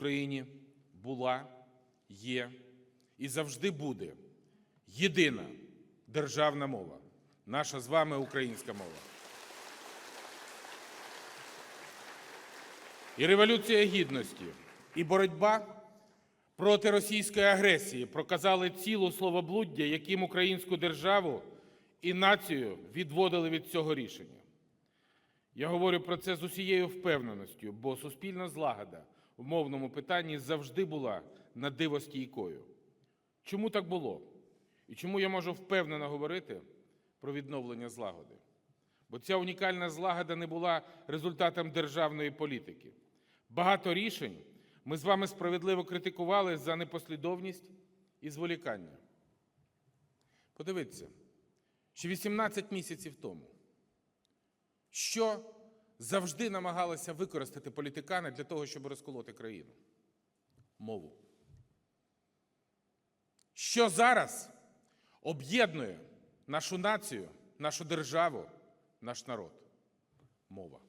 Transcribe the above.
Україні була, є і завжди буде єдина державна мова наша з вами українська мова. І Революція Гідності, і боротьба проти російської агресії проказали цілу словоблуддя, яким українську державу і націю відводили від цього рішення. Я говорю про це з усією впевненістю, бо суспільна злагода в мовному питанні завжди була на диво стійкою. Чому так було? І чому я можу впевнено говорити про відновлення злагоди? Бо ця унікальна злагода не була результатом державної політики. Багато рішень ми з вами справедливо критикували за непослідовність і зволікання. Подивіться, ще 18 місяців тому, що завжди намагалися використати політикани для того, щоб розколоти країну? Мову. Що зараз об'єднує нашу націю, нашу державу, наш народ? Мова.